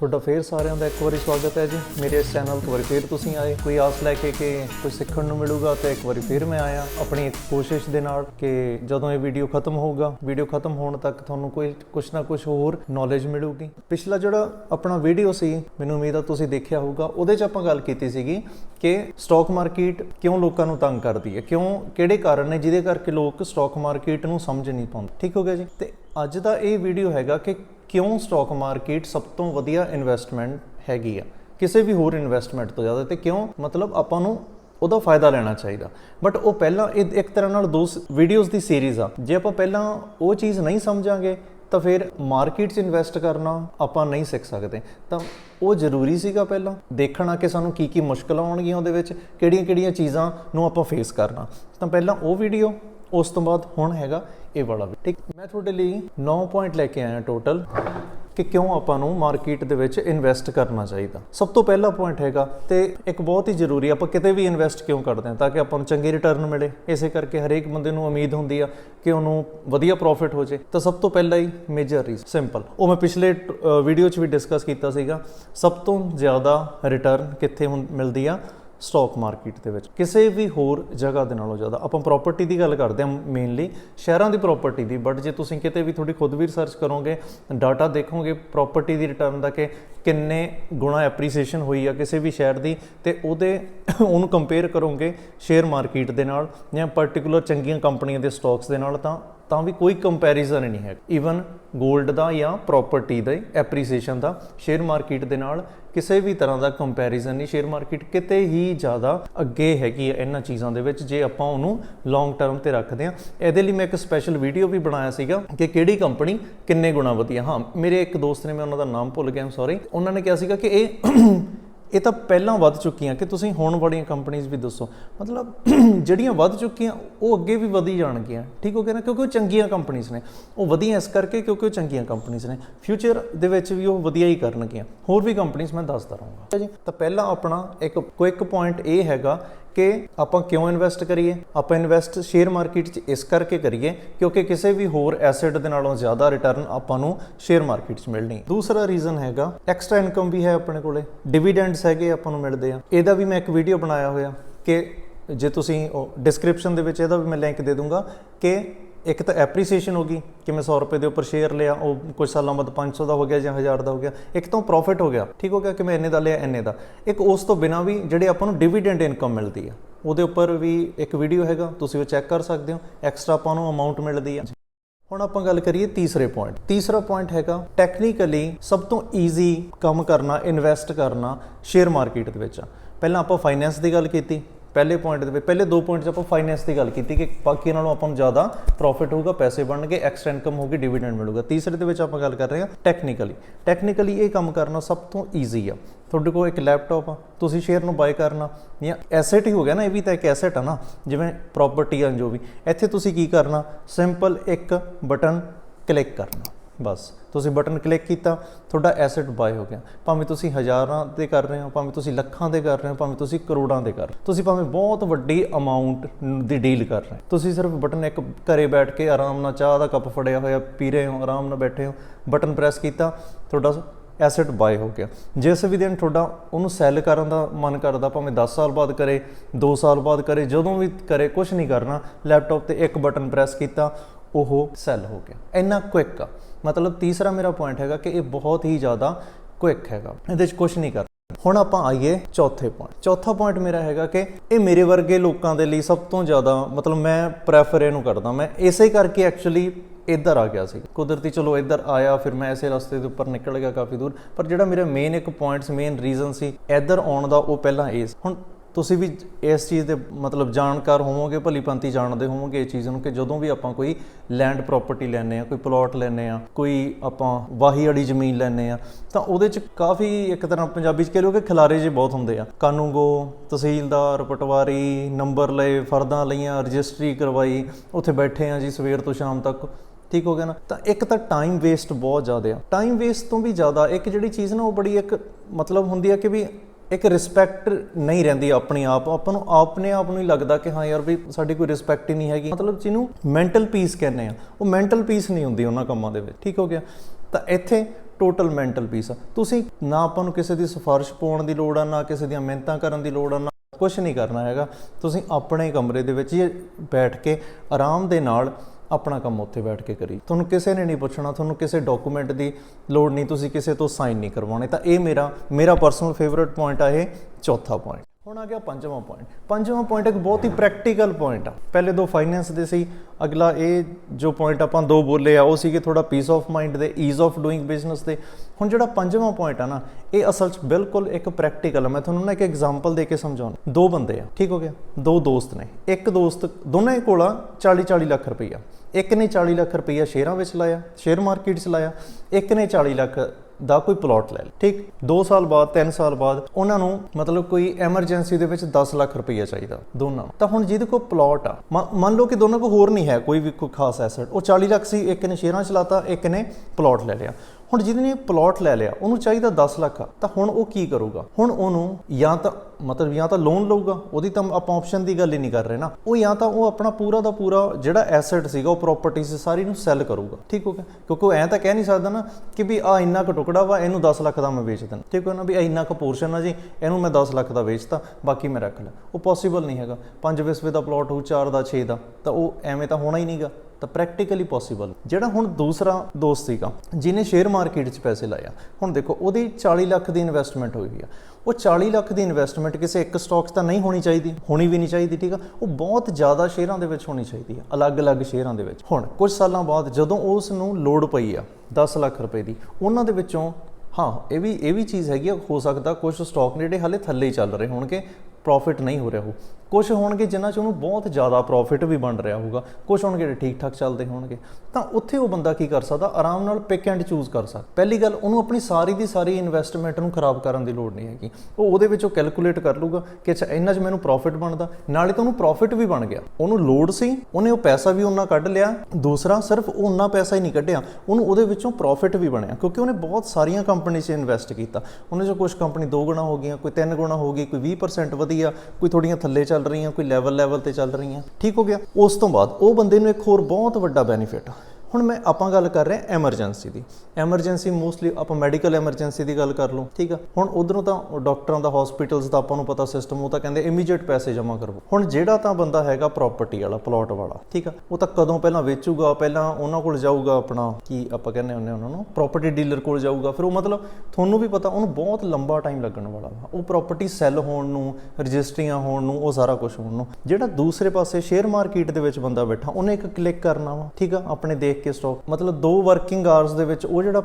ਤੁਹਾਡਾ ਫੇਰ ਸਾਰਿਆਂ ਦਾ ਇੱਕ ਵਾਰੀ ਸਵਾਗਤ ਹੈ ਜੀ। ਮੇਰੇ ਇਸ ਚੈਨਲ ਤੋਂ ਵਾਰੀ ਫੇਰ ਤੁਸੀਂ ਆਏ। ਕੋਈ ਆਸ ਲੈ ਕੇ ਕਿ ਕੁਝ ਸਿੱਖਣ ਨੂੰ ਮਿਲੂਗਾ ਤੇ ਇੱਕ ਵਾਰੀ ਫੇਰ ਮੈਂ ਆਇਆ। ਆਪਣੀ ਇੱਕ ਕੋਸ਼ਿਸ਼ ਦੇ ਨਾਲ ਕਿ ਜਦੋਂ ਇਹ ਵੀਡੀਓ ਖਤਮ ਹੋਊਗਾ, ਵੀਡੀਓ ਖਤਮ ਹੋਣ ਤੱਕ ਤੁਹਾਨੂੰ ਕੋਈ ਕੁਛ ਨਾ ਕੁਛ ਹੋਰ ਨੌਲੇਜ ਮਿਲੂਗੀ। ਪਿਛਲਾ ਜਿਹੜਾ ਆਪਣਾ ਵੀਡੀਓ ਸੀ, ਮੈਨੂੰ ਉਮੀਦ ਆ ਤੁਸੀਂ ਦੇਖਿਆ ਹੋਊਗਾ। ਉਹਦੇ 'ਚ ਆਪਾਂ ਗੱਲ ਕੀਤੀ ਸੀਗੀ ਕਿ ਸਟਾਕ ਮਾਰਕੀਟ ਕਿਉਂ ਲੋਕਾਂ ਨੂੰ ਤੰਗ ਕਰਦੀ ਹੈ? ਕਿਉਂ, ਕਿਹੜੇ ਕਾਰਨ ਨੇ ਜਿਹਦੇ ਕਰਕੇ ਲੋਕ ਸਟਾਕ ਮਾਰਕੀਟ ਨੂੰ ਸਮਝ ਨਹੀਂ ਪਾਉਂਦੇ? ਠੀਕ ਹੋ ਗਿਆ ਜੀ? ਤੇ ਅੱਜ ਦਾ ਇਹ ਵੀਡੀਓ ਹੈਗਾ ਕਿ ਕਿਉਂ ਸਟਾਕ ਮਾਰਕੀਟ ਸਭ ਤੋਂ ਵਧੀਆ ਇਨਵੈਸਟਮੈਂਟ ਹੈਗੀ ਆ? ਕਿਸੇ ਵੀ ਹੋਰ ਇਨਵੈਸਟਮੈਂਟ ਤੋਂ ਜ਼ਿਆਦਾ ਤੇ ਕਿਉਂ? ਮਤਲਬ ਆਪਾਂ ਨੂੰ ਉਹਦਾ ਫਾਇਦਾ ਲੈਣਾ ਚਾਹੀਦਾ। ਬਟ ਉਹ ਪਹਿਲਾਂ ਇਹ ਇੱਕ ਤਰ੍ਹਾਂ ਨਾਲ ਦੋ ਵੀਡੀਓਜ਼ ਦੀ ਸੀਰੀਜ਼ ਆ। ਜੇ ਆਪਾਂ ਪਹਿਲਾਂ ਉਹ ਚੀਜ਼ ਨਹੀਂ ਸਮਝਾਂਗੇ, ਤਾਂ ਫਿਰ ਮਾਰਕੀਟ 'ਚ ਇਨਵੈਸਟ ਕਰਨਾ ਆਪਾਂ ਨਹੀਂ ਸਿੱਖ ਸਕਦੇ। ਤਾਂ ਉਹ ਜ਼ਰੂਰੀ ਸੀਗਾ ਪਹਿਲਾਂ। ਦੇਖਣਾ ਕਿ ਸਾਨੂੰ ਕੀ ਕੀ ਮੁਸ਼ਕਲਾਂ ਆਉਣਗੀਆਂ ਉਹਦੇ ਵਿੱਚ, ਕਿਹੜੀਆਂ-ਕਿਹੜੀਆਂ ਚੀਜ਼ਾਂ ਨੂੰ ਆਪਾਂ ਫੇਸ ਕਰਨਾ। ਤਾਂ ਪਹਿਲਾਂ ਉਹ ਵੀਡੀਓ ਉਸ ਤੋਂ ਬਾਅਦ ਹੁਣ ਹੈਗਾ ਇਹ ਵਾਲਾ ਵੀ। ਠੀਕ, ਮੈਂ ਤੁਹਾਡੇ ਲਈ 9 ਪੁਆਇੰਟ ਲੈ ਕੇ ਆਇਆ ਟੋਟਲ ਕਿ ਕਿਉਂ ਆਪਾਂ ਨੂੰ ਮਾਰਕੀਟ ਦੇ ਵਿੱਚ ਇਨਵੈਸਟ ਕਰਨਾ ਚਾਹੀਦਾ। ਸਭ ਤੋਂ ਪਹਿਲਾ ਪੁਆਇੰਟ ਹੈਗਾ ਤੇ ਇੱਕ ਬਹੁਤ ਹੀ ਜ਼ਰੂਰੀ ਆਪਾਂ ਕਿਤੇ ਵੀ ਇਨਵੈਸਟ ਕਿਉਂ ਕਰਦੇ ਹਾਂ ਤਾਂ ਕਿ ਆਪਾਂ ਨੂੰ ਚੰਗੀ ਰਿਟਰਨ ਮਿਲੇ। ਇਸੇ ਕਰਕੇ ਹਰੇਕ ਬੰਦੇ ਨੂੰ ਉਮੀਦ ਹੁੰਦੀ ਆ ਕਿ ਉਹਨੂੰ ਵਧੀਆ ਪ੍ਰੋਫਿਟ ਹੋ ਜੇ। ਤਾਂ ਸਭ ਤੋਂ ਪਹਿਲਾ ਹੀ ਮੇਜਰ ਰੀਜ਼ਨ ਸਿੰਪਲ ਉਹ ਮੈਂ ਪਿਛਲੇ ਵੀਡੀਓ 'ਚ ਵੀ ਡਿਸਕਸ ਕੀਤਾ ਸੀਗਾ, ਸਭ ਤੋਂ ਜ਼ਿਆਦਾ ਰਿਟਰਨ ਕਿੱਥੇ ਹੁੰ- ਮਿਲਦੀ ਆ? ਸਟਾਕ ਮਾਰਕੀਟ ਦੇ ਵਿੱਚ। ਕਿਸੇ ਵੀ ਹੋਰ ਜਗ੍ਹਾ ਦੇ ਨਾਲੋਂ ਜ਼ਿਆਦਾ। ਆਪਾਂ ਪ੍ਰਾਪਰਟੀ ਦੀ ਗੱਲ ਕਰਦੇ ਹਾਂ ਮੇਨਲੀ ਸ਼ਹਿਰਾਂ ਦੀ ਪ੍ਰਾਪਰਟੀ ਦੀ। ਬਟ ਜੇ ਤੁਸੀਂ ਕਿਤੇ ਵੀ ਤੁਹਾਡੀ ਖੁਦ ਵੀ ਰਿਸਰਚ ਕਰੋਗੇ ਡਾਟਾ ਦੇਖੋਗੇ ਪ੍ਰਾਪਰਟੀ ਦੀ ਰਿਟਰਨ ਦਾ ਕਿ ਕਿੰਨੇ ਗੁਣਾ ਐਪਰੀਸੀਏਸ਼ਨ ਹੋਈ ਆ ਕਿਸੇ ਵੀ ਸ਼ਹਿਰ ਦੀ, ਤੇ ਉਹਦੇ ਉਹਨੂੰ ਕੰਪੇਅਰ ਕਰੋਗੇ ਸ਼ੇਅਰ ਮਾਰਕੀਟ ਦੇ ਨਾਲ ਜਾਂ ਪਾਰਟਿਕੂਲਰ ਚੰਗੀਆਂ ਕੰਪਨੀਆਂ ਦੇ ਸਟਾਕਸ ਦੇ ਨਾਲ, ਤਾਂ ਤਾਂ ਵੀ ਕੋਈ ਕੰਪੈਰੀਜ਼ਨ ਨਹੀਂ ਹੈ। ਈਵਨ 골ਡ ਦਾ ਜਾਂ ਪ੍ਰਾਪਰਟੀ ਦਾ ਐਪਰੀਸੀਏਸ਼ਨ ਦਾ ਸ਼ੇਅਰ ਮਾਰਕੀਟ ਦੇ ਨਾਲ ਕਿਸੇ ਵੀ ਤਰ੍ਹਾਂ ਦਾ ਕੰਪੈਰੀਜ਼ਨ ਨਹੀਂ। ਸ਼ੇਅਰ ਮਾਰਕੀਟ ਕਿਤੇ ਹੀ ਜ਼ਿਆਦਾ ਅੱਗੇ ਹੈਗੀ ਹੈ ਇਹਨਾਂ ਚੀਜ਼ਾਂ ਦੇ ਵਿੱਚ, ਜੇ ਆਪਾਂ ਉਹਨੂੰ ਲੌਂਗ ਟਰਮ ਤੇ ਰੱਖਦੇ ਹਾਂ। ਇਹਦੇ ਲਈ ਮੈਂ ਇੱਕ ਸਪੈਸ਼ਲ ਵੀਡੀਓ ਵੀ ਬਣਾਇਆ ਸੀਗਾ ਕਿ ਕਿਹੜੀ ਕੰਪਨੀ ਕਿੰਨੇ ਗੁਣਾ ਵਧੀਆ। ਹਾਂ, ਮੇਰੇ ਇੱਕ ਦੋਸਤ ਨੇ, ਮੈਂ ਉਹਨਾਂ ਦਾ ਨਾਮ ਭੁੱਲ ਗਿਆ ਸੌਰੀ ਉਹਨਾਂ ਨੇ ਕਿਹਾ ਸੀਗਾ ਕਿ ਇਹ ਇਹ ਤਾਂ ਪਹਿਲਾਂ ਵੱਧ ਚੁੱਕੀਆਂ, ਕਿ ਤੁਸੀਂ ਹੁਣ ਵਾਲੀਆਂ ਕੰਪਨੀਆਂ ਵੀ ਦੱਸੋ। ਮਤਲਬ ਜਿਹੜੀਆਂ ਵੱਧ ਚੁੱਕੀਆਂ, ਉਹ ਅੱਗੇ ਵੀ ਵਧੀ ਜਾਣਗੀਆਂ। ਠੀਕ ਹੋ ਗਿਆ ਨਾ? ਕਿਉਂਕਿ ਉਹ ਚੰਗੀਆਂ ਕੰਪਨੀਆਂ ਨੇ। ਉਹ ਵਧੀਆ ਇਸ ਕਰਕੇ ਕਿਉਂਕਿ ਉਹ ਚੰਗੀਆਂ ਕੰਪਨੀਆਂ ਨੇ। ਫਿਊਚਰ ਦੇ ਵਿੱਚ ਵੀ ਉਹ ਵਧੀਆ ਹੀ ਕਰਨਗੀਆਂ। ਹੋਰ ਵੀ ਕੰਪਨੀਆਂ ਮੈਂ ਦੱਸਦਾ ਰਹਾਂਗਾ। ਜੀ, ਤਾਂ ਪਹਿਲਾਂ ਆਪਣਾ ਇੱਕ ਕੁਇਕ ਪੁਆਇੰਟ ਇਹ ਹੈਗਾ ਕਿ ਆਪਾਂ ਕਿਉਂ ਇਨਵੈਸਟ ਕਰੀਏ? ਆਪਾਂ ਇਨਵੈਸਟ ਸ਼ੇਅਰ ਮਾਰਕੀਟ 'ਚ ਇਸ ਕਰਕੇ ਕਰੀਏ ਕਿਉਂਕਿ ਕਿਸੇ ਵੀ ਹੋਰ ਐਸੈਟ ਦੇ ਨਾਲੋਂ ਜ਼ਿਆਦਾ ਰਿਟਰਨ ਆਪਾਂ ਨੂੰ ਸ਼ੇਅਰ ਮਾਰਕੀਟ 'ਚ ਮਿਲਣੀ। ਦੂਸਰਾ ਰੀਜ਼ਨ ਹੈਗਾ ਐਕਸਟਰਾ ਇਨਕਮ ਵੀ ਹੈ ਆਪਣੇ ਕੋਲੇ। ਡਿਵੀਡੈਂਡਸ ਹੈਗੇ ਆਪਾਂ ਨੂੰ ਮਿਲਦੇ ਆ। ਇਹਦਾ ਵੀ ਮੈਂ ਇੱਕ ਵੀਡੀਓ ਬਣਾਇਆ ਹੋਇਆ ਕਿ ਜੇ ਤੁਸੀਂ ਡਿਸਕ੍ਰਿਪਸ਼ਨ ਦੇ ਵਿੱਚ ਇਹਦਾ ਵੀ ਮੈਂ ਲਿੰਕ ਦੇ ਦੂੰਗਾ ਕਿ ਇੱਕ ਤਾਂ ਐਪਰੀਸੀਏਸ਼ਨ ਹੋ ਗਈ ਕਿ ਮੈਂ 100 ਰੁਪਏ ਦੇ ਉੱਪਰ ਸ਼ੇਅਰ ਲਿਆ, ਉਹ ਕੁਝ ਸਾਲਾਂ ਬਾਅਦ 500 ਦਾ ਹੋ ਗਿਆ ਜਾਂ 1000 ਦਾ ਹੋ ਗਿਆ। ਇੱਕ ਤਾਂ ਪ੍ਰੋਫਿਟ ਹੋ ਗਿਆ, ਠੀਕ ਹੋ ਗਿਆ ਕਿ ਮੈਂ ਇੰਨੇ ਦਾ ਲਿਆ, ਇੰਨੇ ਦਾ। ਇੱਕ ਉਸ ਤੋਂ ਬਿਨਾ ਵੀ ਜਿਹੜੇ ਆਪਾਂ ਨੂੰ ਡਿਵੀਡੈਂਡ ਇਨਕਮ ਮਿਲਦੀ ਆ, ਉਹਦੇ ਉੱਪਰ ਵੀ ਇੱਕ ਵੀਡੀਓ ਹੈਗਾ, ਤੁਸੀਂ ਉਹ ਚੈੱਕ ਕਰ ਸਕਦੇ ਹੋ ਐਕਸਟਰਾ ਆਪਾਂ ਨੂੰ ਅਮਾਉਂਟ ਮਿਲਦੀ ਆ। ਹੁਣ ਆਪਾਂ ਗੱਲ ਕਰੀਏ ਤੀਸਰੇ ਪੁਆਇੰਟ ਤੀਸਰਾ ਪੁਆਇੰਟ ਹੈਗਾ ਟੈਕਨੀਕਲੀ ਸਭ ਤੋਂ ਈਜ਼ੀ ਕੰਮ ਕਰਨਾ ਇਨਵੈਸਟ ਕਰਨਾ ਸ਼ੇਅਰ ਮਾਰਕੀਟ ਦੇ ਵਿੱਚ ਆ। ਪਹਿਲਾਂ ਆਪਾਂ ਫਾਈਨੈਂਸ ਦੀ ਗੱਲ ਕੀਤੀ ਪਹਿਲੇ ਪੁਆਇੰਟ ਦੇ ਵਿੱਚ, ਪਹਿਲੇ ਦੋ ਪੁਆਇੰਟ 'ਚ ਆਪਾਂ ਫਾਈਨੈਂਸ ਦੀ ਗੱਲ ਕੀਤੀ ਕਿ ਬਾਕੀ ਨਾਲੋਂ ਆਪਾਂ ਨੂੰ ਜ਼ਿਆਦਾ ਪ੍ਰੋਫਿਟ ਹੋਊਗਾ, ਪੈਸੇ ਬਣਨਗੇ ਐਕਸਟਰਾ ਇਨਕਮ ਹੋਊਗੀ ਡਿਵੀਡੈਂਡ ਮਿਲੂਗਾ। ਤੀਸਰੇ ਦੇ ਵਿੱਚ ਆਪਾਂ ਗੱਲ ਕਰ ਰਹੇ ਹਾਂ ਟੈਕਨੀਕਲੀ ਟੈਕਨੀਕਲੀ ਇਹ ਕੰਮ ਕਰਨਾ ਸਭ ਤੋਂ ਈਜ਼ੀ ਆ। ਤੁਹਾਡੇ ਕੋਲ ਇੱਕ ਲੈਪਟਾਪ ਆ, ਤੁਸੀਂ ਸ਼ੇਅਰ ਨੂੰ ਬਾਏ ਕਰਨਾ, ਜਾਂ ਐਸੈਟ ਹੀ ਹੋ ਗਿਆ ਨਾ, ਇਹ ਵੀ ਤਾਂ ਇੱਕ ਐਸੈਟ ਆ ਨਾ, ਜਿਵੇਂ ਪ੍ਰਾਪਰਟੀ ਆ ਜੋ ਵੀ। ਇੱਥੇ ਤੁਸੀਂ ਕੀ ਕਰਨਾ ਸਿੰਪਲ ਇੱਕ ਬਟਨ ਕਲਿੱਕ ਕਰਨਾ, ਬਸ। ਤੁਸੀਂ ਬਟਨ ਕਲਿੱਕ ਕੀਤਾ, ਤੁਹਾਡਾ ਐਸੈਟ ਬਾਏ ਹੋ ਗਿਆ। ਭਾਵੇਂ ਤੁਸੀਂ ਹਜ਼ਾਰਾਂ 'ਤੇ ਕਰ ਰਹੇ ਹੋ, ਭਾਵੇਂ ਤੁਸੀਂ ਲੱਖਾਂ ਦੇ ਕਰ ਰਹੇ ਹੋ, ਭਾਵੇਂ ਤੁਸੀਂ ਕਰੋੜਾਂ ਦੇ ਕਰ ਰਹੇ ਹੋ। ਤੁਸੀਂ ਭਾਵੇਂ ਬਹੁਤ ਵੱਡੀ ਅਮਾਉਂਟ ਦੀ ਡੀਲ ਕਰ ਰਹੇ ਹੋ। ਤੁਸੀਂ ਸਿਰਫ ਬਟਨ ਇੱਕ ਘਰੇ ਬੈਠ ਕੇ ਆਰਾਮ ਨਾਲ ਚਾਹ ਦਾ ਕੱਪ ਫੜਿਆ ਹੋਇਆ, ਪੀ ਰਹੇ ਹੋ, ਆਰਾਮ ਨਾਲ ਬੈਠੇ ਹੋ, ਬਟਨ ਪ੍ਰੈਸ ਕੀਤਾ, ਤੁਹਾਡਾ ਐਸੈਟ ਬਾਏ ਹੋ ਗਿਆ। ਜਿਸ ਵੀ ਦਿਨ ਤੁਹਾਡਾ ਉਹਨੂੰ ਸੈੱਲ ਕਰਨ ਦਾ ਮਨ ਕਰਦਾ, ਭਾਵੇਂ 10 ਸਾਲ ਬਾਅਦ ਕਰੇ 2 ਸਾਲ ਬਾਅਦ ਕਰੇ, ਜਦੋਂ ਵੀ ਕਰੇ ਕੁਝ ਨਹੀਂ ਕਰਨਾ ਲੈਪਟਾਪ ਤੇ ਇੱਕ ਬਟਨ ਪ੍ਰੈਸ ਕੀਤਾ, ਉਹ ਸੈੱਲ ਹੋ ਗਿਆ। ਇੰਨਾ ਕੁਇਕ ਆ। ਮਤਲਬ ਤੀਸਰਾ ਮੇਰਾ ਪੁਆਇੰਟ ਹੈਗਾ ਕਿ ਇਹ ਬਹੁਤ ਹੀ ਜ਼ਿਆਦਾ ਕੁਇਕ ਹੈਗਾ। ਇਹਦੇ 'ਚ ਕੁਝ ਨਹੀਂ ਕਰ ਹੁਣ ਆਪਾਂ ਆਈਏ ਚੌਥੇ ਪੁਆਇੰਟ ਚੌਥਾ ਪੁਆਇੰਟ ਮੇਰਾ ਹੈਗਾ ਕਿ ਇਹ ਮੇਰੇ ਵਰਗੇ ਲੋਕਾਂ ਦੇ ਲਈ ਸਭ ਤੋਂ ਜ਼ਿਆਦਾ ਮਤਲਬ ਮੈਂ ਪ੍ਰੈਫਰ ਇਹਨੂੰ ਕਰਦਾ। ਮੈਂ ਇਸੇ ਕਰਕੇ ਐਕਚੁਅਲੀ ਇੱਧਰ ਆ ਗਿਆ ਸੀ। ਕੁਦਰਤੀ ਚਲੋ ਇੱਧਰ ਆਇਆ, ਫਿਰ ਮੈਂ ਇਸੇ ਰਸਤੇ ਦੇ ਉੱਪਰ ਨਿਕਲ ਗਿਆ ਕਾਫੀ ਦੂਰ। ਪਰ ਜਿਹੜਾ ਮੇਰਾ ਮੇਨ ਇੱਕ ਪੁਆਇੰਟਸ ਮੇਨ ਰੀਜ਼ਨ ਸੀ ਇੱਧਰ ਆਉਣ ਦਾ, ਉਹ ਪਹਿਲਾਂ ਇਹ ਸੀ। ਹੁਣ ਤੁਸੀਂ ਵੀ ਇਸ ਚੀਜ਼ ਦੇ ਮਤਲਬ ਜਾਣਕਾਰ ਹੋਵੋਗੇ ਭਲੀ ਪੰਤੀ ਜਾਣਦੇ ਹੋਵੋਗੇ ਇਹ ਚੀਜ਼ ਨੂੰ ਕਿ ਜਦੋਂ ਵੀ ਆਪਾਂ ਕੋਈ ਲੈਂਡ ਪ੍ਰਾਪਰਟੀ ਲੈਨੇ ਆ ਕੋਈ ਪਲਾਟ ਲੈਨੇ ਆ ਕੋਈ ਆਪਾਂ ਵਾਹੀ ਵਾਲੀ ਜ਼ਮੀਨ ਲੈਨੇ ਆ ਤਾਂ ਉਹਦੇ ਚ ਕਾਫੀ ਇੱਕ ਤਰ੍ਹਾਂ ਪੰਜਾਬੀ ਚ ਕਹਿ ਲਓ ਕਿ ਖਿਲਾਰੇ ਜੇ ਬਹੁਤ ਹੁੰਦੇ ਆ। ਕਾਨੂੰਗੋ, ਤਹਿਸੀਲਦਾਰ, ਪਟਵਾਰੀ ਨੰਬਰ ਲਏ, ਫਰਦਾਂ ਲਈਆਂ, ਰਜਿਸਟਰੀ ਕਰਵਾਈ, ਉੱਥੇ ਬੈਠੇ ਆ ਜੀ ਸਵੇਰ ਤੋਂ ਸ਼ਾਮ ਤੱਕ, ਠੀਕ ਹੋ ਗਿਆ ਨਾ? ਤਾਂ ਇੱਕ ਤਾਂ ਟਾਈਮ ਵੇਸਟ ਬਹੁਤ ਜ਼ਿਆਦਾ ਆ। ਟਾਈਮ ਵੇਸਟ ਤੋਂ ਵੀ ਜ਼ਿਆਦਾ ਇੱਕ ਜਿਹੜੀ ਚੀਜ਼ ਨਾ ਉਹ ਬੜੀ ਇੱਕ ਮਤਲਬ ਹੁੰਦੀ ਆ ਕਿ ਵੀ ਇੱਕ ਰਿਸਪੈਕਟ ਨਹੀਂ ਰਹਿੰਦੀ ਆਪਣੀ ਆਪ। ਆਪਾਂ ਨੂੰ ਆਪਣੇ ਆਪ ਨੂੰ ਹੀ ਲੱਗਦਾ ਕਿ ਹਾਂ ਯਾਰ ਵੀ ਸਾਡੀ ਕੋਈ ਰਿਸਪੈਕਟ ਹੀ ਨਹੀਂ ਹੈਗੀ। ਮਤਲਬ ਜਿਹਨੂੰ ਮੈਂਟਲ ਪੀਸ ਕਹਿੰਦੇ ਆ, ਉਹ ਮੈਂਟਲ ਪੀਸ ਨਹੀਂ ਹੁੰਦੀ ਉਹਨਾਂ ਕੰਮਾਂ ਦੇ ਵਿੱਚ। ਠੀਕ ਹੋ ਗਿਆ? ਤਾਂ ਇੱਥੇ ਟੋਟਲ ਮੈਂਟਲ ਪੀਸ ਆ। ਤੁਸੀਂ ਨਾ ਆਪਾਂ ਨੂੰ ਕਿਸੇ ਦੀ ਸਿਫਾਰਿਸ਼ ਪਾਉਣ ਦੀ ਲੋੜ ਆ, ਨਾ ਕਿਸੇ ਦੀਆਂ ਮਿਹਨਤਾਂ ਕਰਨ ਦੀ ਲੋੜ ਆ, ਨਾ ਕੁਝ ਨਹੀਂ ਕਰਨਾ ਹੈਗਾ। ਤੁਸੀਂ ਆਪਣੇ ਕਮਰੇ ਦੇ ਵਿੱਚ ਹੀ ਬੈਠ ਕੇ ਆਰਾਮ ਦੇ ਨਾਲ ਆਪਣਾ ਕੰਮ ਉੱਥੇ ਬੈਠ ਕੇ ਕਰੀ। ਤੁਹਾਨੂੰ ਕਿਸੇ ਨੇ ਨਹੀਂ ਪੁੱਛਣਾ, ਤੁਹਾਨੂੰ ਕਿਸੇ ਡਾਕੂਮੈਂਟ ਦੀ ਲੋੜ ਨਹੀਂ, ਤੁਸੀਂ ਕਿਸੇ ਤੋਂ ਸਾਈਨ ਨਹੀਂ ਕਰਵਾਉਣੇ। ਤਾਂ ਇਹ ਮੇਰਾ ਮੇਰਾ ਪਰਸਨਲ ਫੇਵਰਿਟ ਪੁਆਇੰਟ ਆ ਇਹ ਚੌਥਾ ਪੁਆਇੰਟ ਹੁਣ ਆ ਗਿਆ ਪੰਜਵਾਂ ਪੁਆਇੰਟ ਪੰਜਵਾਂ ਪੁਆਇੰਟ ਇੱਕ ਬਹੁਤ ਹੀ ਪ੍ਰੈਕਟੀਕਲ ਪੁਆਇੰਟ ਆ। ਪਹਿਲੇ ਦੋ ਫਾਈਨੈਂਸ ਦੇ ਸੀ, ਅਗਲਾ ਇਹ ਜੋ ਪੁਆਇੰਟ ਆਪਾਂ ਦੋ ਬੋਲੇ ਆ, ਉਹ ਸੀਗੇ ਥੋੜਾ ਪੀਸ ਆਫ ਮਾਈਂਡ ਦੇ ਈਜ਼ ਆਫ ਡੂਇੰਗ ਬਿਜ਼ਨਸ ਦੇ। ਹੁਣ ਜਿਹੜਾ ਪੰਜਵਾਂ ਪੁਆਇੰਟ ਆ ਨਾ, ਇਹ ਅਸਲ 'ਚ ਬਿਲਕੁਲ ਇੱਕ ਪ੍ਰੈਕਟੀਕਲ ਆ। ਮੈਂ ਤੁਹਾਨੂੰ ਨਾ ਇੱਕ ਐਗਜ਼ਾਮਪਲ ਦੇ ਕੇ ਸਮਝਾਉਣਾ। ਦੋ ਬੰਦੇ ਆ, ਠੀਕ ਹੋ ਗਿਆ? ਦੋ ਦੋਸਤ ਨੇ। ਇੱਕ ਦੋਸਤ, ਦੋਨਾਂ ਦੇ ਕੋਲ 40 40 ਲੱਖ ਰੁਪਈਆ। ਇੱਕ ਨੇ 40 ਲੱਖ ਰੁਪਈਆ ਸ਼ੇਅਰਾਂ ਵਿੱਚ ਲਾਇਆ ਸ਼ੇਅਰ ਮਾਰਕੀਟ 'ਚ ਲਾਇਆ। ਇੱਕ ਨੇ 40 ਲੱਖ ਦਾ ਕੋਈ ਪਲਾਟ ਲੈ ਲਿਆ ਠੀਕ 2 ਸਾਲ ਬਾਅਦ 3 ਸਾਲ ਬਾਅਦ ਉਹਨਾਂ ਨੂੰ ਮਤਲਬ ਕੋਈ ਐਮਰਜੈਂਸੀ ਦੇ ਵਿੱਚ 10 ਲੱਖ ਰੁਪਈਆ ਚਾਹੀਦਾ ਦੋਨਾਂ ਨੂੰ। ਤਾਂ ਹੁਣ ਜਿਹਦੇ ਕੋਲ ਪਲਾਟ ਆ, ਮ- ਮੰਨ ਲਓ ਕਿ ਦੋਨਾਂ ਕੋਲ ਹੋਰ ਨਹੀਂ ਹੈ ਕੋਈ ਵੀ ਕੋਈ ਖਾਸ ਐਸੈਟ ਉਹ 40 ਲੱਖ ਸੀ, ਇੱਕ ਨੇ ਸ਼ੇਅਰਾਂ 'ਚ ਲਾਤਾ, ਇੱਕ ਨੇ ਪਲਾਟ ਲੈ ਲਿਆ। ਹੁਣ ਜਿਹਦੇ ਨੇ ਪਲਾਟ ਲੈ ਲਿਆ, ਉਹਨੂੰ ਚਾਹੀਦਾ 10 ਲੱਖ ਤਾਂ ਹੁਣ ਉਹ ਕੀ ਕਰੂਗਾ? ਹੁਣ ਉਹਨੂੰ ਜਾਂ ਤਾਂ ਮਤਲਬ ਜਾਂ ਤਾਂ ਲੋਨ ਲਊਗਾ, ਉਹਦੀ ਤਾਂ ਆਪਾਂ ਆਪਸ਼ਨ ਦੀ ਗੱਲ ਹੀ ਨਹੀਂ ਕਰ ਰਹੇ ਨਾ। ਉਹ ਜਾਂ ਤਾਂ ਉਹ ਆਪਣਾ ਪੂਰਾ ਦਾ ਪੂਰਾ ਜਿਹੜਾ ਐਸੈਟ ਸੀਗਾ, ਉਹ ਪ੍ਰਾਪਰਟੀ ਸੀ ਸਾਰੀ ਨੂੰ ਸੈੱਲ ਕਰੂਗਾ। ਠੀਕ ਹੋ ਗਿਆ? ਕਿਉਂਕਿ ਉਹ ਐਂ ਤਾਂ ਕਹਿ ਨਹੀਂ ਸਕਦਾ ਨਾ ਕਿ ਵੀ ਆ ਇੰਨਾ ਕੁ ਟੁਕੜਾ ਵਾ, ਇਹਨੂੰ 10 ਲੱਖ ਦਾ ਮੈਂ ਵੇਚ ਦਿੰਦਾ ਠੀਕ ਹੋ ਨਾ ਵੀ ਇੰਨਾ ਕੁ ਪੋਰਸ਼ਨ ਆ ਜੀ, ਇਹਨੂੰ ਮੈਂ 10 ਲੱਖ ਦਾ ਵੇਚਤਾ, ਬਾਕੀ ਮੈਂ ਰੱਖ ਲਿਆ। ਉਹ ਪੋਸੀਬਲ ਨਹੀਂ ਹੈਗਾ। 5 ਵਿਸਵੇ ਦਾ ਪਲਾਟ ਹੋਊ 4 ਦਾ 6 ਦਾ, ਤਾਂ ਉਹ ਐਵੇਂ ਤਾਂ ਹੋਣਾ ਹੀ ਨਹੀਂਗਾ। ਤਾਂ ਪ੍ਰੈਕਟੀਕਲੀ ਪੋਸੀਬਲ ਜਿਹੜਾ ਹੁਣ ਦੂਸਰਾ ਦੋਸਤ ਸੀਗਾ, ਜਿਹਨੇ ਸ਼ੇਅਰ ਮਾਰਕੀਟ 'ਚ ਪੈਸੇ ਲਾਇਆ ਹੁਣ ਦੇਖੋ, ਉਹਦੀ 40 ਲੱਖ ਦੀ ਇਨਵੈਸਟਮੈਂਟ ਹੋਈ ਹੋਈ ਆ। ਉਹ 40 ਲੱਖ ਦੀ ਇਨਵੈਸਟਮੈਂਟ ਕਿਸੇ ਇੱਕ ਸਟਾਕ 'ਚ ਤਾਂ ਨਹੀਂ ਹੋਣੀ ਚਾਹੀਦੀ, ਹੋਣੀ ਵੀ ਨਹੀਂ ਚਾਹੀਦੀ, ਠੀਕ ਆ? ਉਹ ਬਹੁਤ ਜ਼ਿਆਦਾ ਸ਼ੇਅਰਾਂ ਦੇ ਵਿੱਚ ਹੋਣੀ ਚਾਹੀਦੀ ਆ, ਅਲੱਗ-ਅਲੱਗ ਸ਼ੇਅਰਾਂ ਦੇ ਵਿੱਚ। ਹੁਣ ਕੁਝ ਸਾਲਾਂ ਬਾਅਦ ਜਦੋਂ ਉਸ ਨੂੰ ਲੋੜ ਪਈ ਆ 10 ਲੱਖ ਰੁਪਏ ਦੀ, ਉਹਨਾਂ ਦੇ ਵਿੱਚੋਂ, ਹਾਂ, ਇਹ ਵੀ ਇਹ ਵੀ ਚੀਜ਼ ਹੈਗੀ ਆ, ਹੋ ਸਕਦਾ ਕੁਝ ਸਟਾਕ ਨੇ ਜਿਹੜੇ ਹਾਲੇ ਥੱਲੇ ਹੀ ਚੱਲ ਰਹੇ ਹੋਣਗੇ ਪ੍ਰੋਫਿਟ ਨਹੀਂ ਹੋ ਰਿਹਾ ਹੋ ਕੁਝ ਹੋਣਗੇ ਜਿਨ੍ਹਾਂ 'ਚ ਉਹਨੂੰ ਬਹੁਤ ਜ਼ਿਆਦਾ ਪ੍ਰੋਫਿਟ ਵੀ ਬਣ ਰਿਹਾ ਹੋਊਗਾ ਕੁਝ ਹੋਣਗੇ ਜਿਹੜੇ ਠੀਕ ਠਾਕ ਚੱਲਦੇ ਹੋਣਗੇ, ਤਾਂ ਉੱਥੇ ਉਹ ਬੰਦਾ ਕੀ ਕਰ ਸਕਦਾ? ਆਰਾਮ ਨਾਲ ਪਿਕ ਐਂਡ ਚੂਜ਼ ਕਰ ਸਕਦਾ। ਪਹਿਲੀ ਗੱਲ, ਉਹਨੂੰ ਆਪਣੀ ਸਾਰੀ ਦੀ ਸਾਰੀ ਇਨਵੈਸਟਮੈਂਟ ਨੂੰ ਖਰਾਬ ਕਰਨ ਦੀ ਲੋੜ ਨਹੀਂ ਹੈਗੀ। ਉਹ ਉਹਦੇ ਵਿੱਚੋਂ ਕੈਲਕੂਲੇਟ ਕਰ ਲੂਗਾ ਕਿ ਅੱਛਾ ਇਹਨਾਂ 'ਚ ਮੈਨੂੰ ਪ੍ਰੋਫਿਟ ਬਣਦਾ। ਨਾਲੇ ਤਾਂ ਉਹਨੂੰ ਪ੍ਰੋਫਿਟ ਵੀ ਬਣ ਗਿਆ। ਉਹਨੂੰ ਲੋੜ ਸੀ, ਉਹਨੇ ਉਹ ਪੈਸਾ ਵੀ ਉਹਨਾਂ ਕੱਢ ਲਿਆ। ਦੂਸਰਾ, ਸਿਰਫ ਉਹ ਉਹਨਾਂ ਪੈਸਾ ਹੀ ਨਹੀਂ ਕੱਢਿਆ, ਉਹਨੂੰ ਉਹਦੇ ਵਿੱਚੋਂ ਪ੍ਰੋਫਿਟ ਵੀ ਬਣਿਆ, ਕਿਉਂਕਿ ਉਹਨੇ ਬਹੁਤ ਸਾਰੀਆਂ ਕੰਪਨੀ 'ਚ ਇਨਵੈਸਟ ਕੀਤਾ। ਉਹਨੇ ਜੋ ਕੁਝ ਕੰਪਨੀ ਦੋ ਗੁਣਾ ਹੋ ਗਈਆਂ, ਕੋਈ ਤਿੰਨ ਗੁਣਾ ਹੋ ਗਈ, ਕੋਈ 20% ਵਧੀਆ, ਕੋਈ ਥੋੜੀਆਂ ਥੱਲੇ ਚੱਲ ਰਹੀਆਂ, ਕੋਈ ਲੈਵਲ ਲੈਵਲ ਤੇ ਚੱਲ ਰਹੀਆਂ। ਠੀਕ ਹੋ ਗਿਆ। ਉਸ ਤੋਂ ਬਾਅਦ ਉਹ ਬੰਦੇ ਨੂੰ ਇੱਕ ਹੋਰ ਬਹੁਤ ਵੱਡਾ ਬੈਨੀਫਿਟ ਹੁਣ ਮੈਂ ਆਪਾਂ ਗੱਲ ਕਰ ਰਹੇ ਹਾਂ ਐਮਰਜੈਂਸੀ ਦੀ। ਐਮਰਜੈਂਸੀ ਮੋਸਟਲੀ ਆਪਾਂ ਮੈਡੀਕਲ ਐਮਰਜੈਂਸੀ ਦੀ ਗੱਲ ਕਰ ਲਓ ਠੀਕ ਆ? ਹੁਣ ਉਧਰੋਂ ਤਾਂ ਉਹ ਡਾਕਟਰਾਂ ਦਾ ਹਸਪੀਟਲਸ ਦਾ ਆਪਾਂ ਨੂੰ ਪਤਾ ਸਿਸਟਮ ਉਹ ਤਾਂ ਕਹਿੰਦੇ ਇਮੀਡੀਏਟ ਪੈਸੇ ਜਮ੍ਹਾਂ ਕਰਵੋ। ਹੁਣ ਜਿਹੜਾ ਤਾਂ ਬੰਦਾ ਹੈਗਾ ਪ੍ਰਾਪਰਟੀ ਵਾਲਾ ਪਲਾਟ ਵਾਲਾ, ਠੀਕ ਆ? ਉਹ ਤਾਂ ਕਦੋਂ ਪਹਿਲਾਂ ਵੇਚੂਗਾ? ਪਹਿਲਾਂ ਉਹਨਾਂ ਕੋਲ ਜਾਊਗਾ ਆਪਣਾ, ਕੀ ਆਪਾਂ ਕਹਿੰਦੇ ਹੁੰਦੇ ਉਹਨਾਂ ਨੂੰ ਪ੍ਰਾਪਰਟੀ ਡੀਲਰ ਕੋਲ ਜਾਊਗਾ। ਫਿਰ ਉਹ ਮਤਲਬ ਤੁਹਾਨੂੰ ਵੀ ਪਤਾ, ਉਹਨੂੰ ਬਹੁਤ ਲੰਬਾ ਟਾਈਮ ਲੱਗਣ ਵਾਲਾ ਵਾ। ਉਹ ਪ੍ਰਾਪਰਟੀ ਸੈੱਲ ਹੋਣ ਨੂੰ, ਰਜਿਸਟਰੀਆਂ ਹੋਣ ਨੂੰ, ਉਹ ਸਾਰਾ ਕੁਝ ਹੋਣ ਨੂੰ। ਜਿਹੜਾ ਦੂਸਰੇ ਪਾਸੇ ਸ਼ੇਅਰ ਮਾਰਕੀਟ ਦੇ ਵਿੱਚ ਬੰਦਾ ਬੈਠਾ, ਉਹਨੇ ਇੱਕ ਕਲਿੱਕ ਕਰਨਾ ਵਾ, ਠੀਕ ਆ? ਆਪਣੇ ਦੇਖ ਕੇ ਸਟਾਕ ਮਤਲਬ ਦੋ ਵਰਕਿੰਗ ਆਵਰਸ ਦੇ ਵਿੱਚ ਉਹ ਜਿਹੜਾ